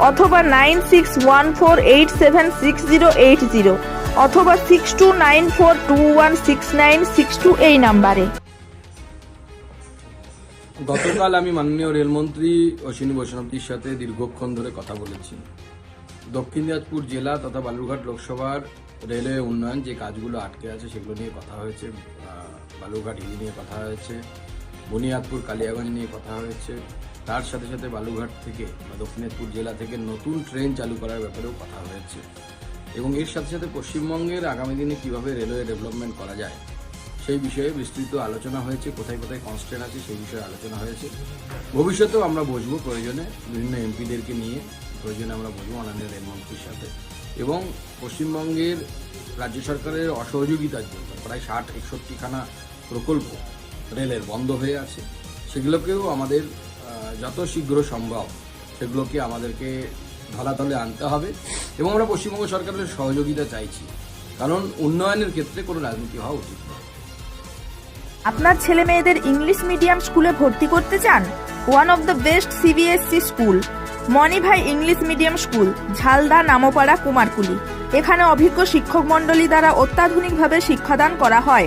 অথবা nine six one four eight seven six zero eight zero অথবা six two nine four two one six nine six two এই নাম্বারে। গতকাল আমি মাননীয় রেলমন্ত্রী অশ্বিনী বৈষ্ণবজির সাথে দীর্ঘক্ষণ ধরে কথা বলেছি। দক্ষিণ দিনাজপুর জেলা তথা বালুরঘাট লোকসভার রেলওয়ে উন্নয়ন যে কাজগুলো আটকে আছে সেগুলো নিয়ে কথা হয়েছে বালুরঘাট হিল নিয়ে কথা হয়েছে বুনিয়াদপুর কালিয়াগঞ্জ নিয়ে কথা হয়েছে তার সাথে সাথে বালুঘাট থেকে বা দক্ষিণাজপুর জেলা থেকে নতুন ট্রেন চালু করার ব্যাপারেও কথা হয়েছে। এবং এর সাথে সাথে পশ্চিমবঙ্গের আগামী দিনে কীভাবে রেলওয়ে ডেভেলপমেন্ট করা যায়, সেই বিষয়ে বিস্তৃত আলোচনা হয়েছে, কোথায় কোথায় কনস্ট্যান্ট আছে সেই বিষয়ে আলোচনা হয়েছে। ভবিষ্যতেও আমরা বসবো প্রয়োজনে, বিভিন্ন এমপিদেরকে নিয়ে প্রয়োজনে আমরা বসবো মাননীয় রেলমন্ত্রীর সাথে। এবং পশ্চিমবঙ্গের রাজ্য সরকারের অসহযোগিতার জন্য প্রায় ষাট, একষট্টিখানা প্রকল্প রেলের বন্ধ হয়ে আছে। সেগুলোকেও আমাদের যত শীঘ্র সম্ভব সেগুলোকে আমাদেরকে ধরাতলে আনতে হবে এবং আমরা পশ্চিমবঙ্গ সরকারের সহযোগিতা চাইছি। কারণ উন্নয়নের ক্ষেত্রে কোনো রাজনীতি হওয়া উচিত আপনার ছেলে মেয়েদের ইংলিশ মিডিয়াম স্কুলে ভর্তি করতে চান? One of the best CBSE school Manibhai English medium school, Jhalda Namapara Kumarkuli. এখানে অভিজ্ঞ শিক্ষক মণ্ডলী দ্বারা অত্যাধুনিকভাবে শিক্ষাদান করা হয়।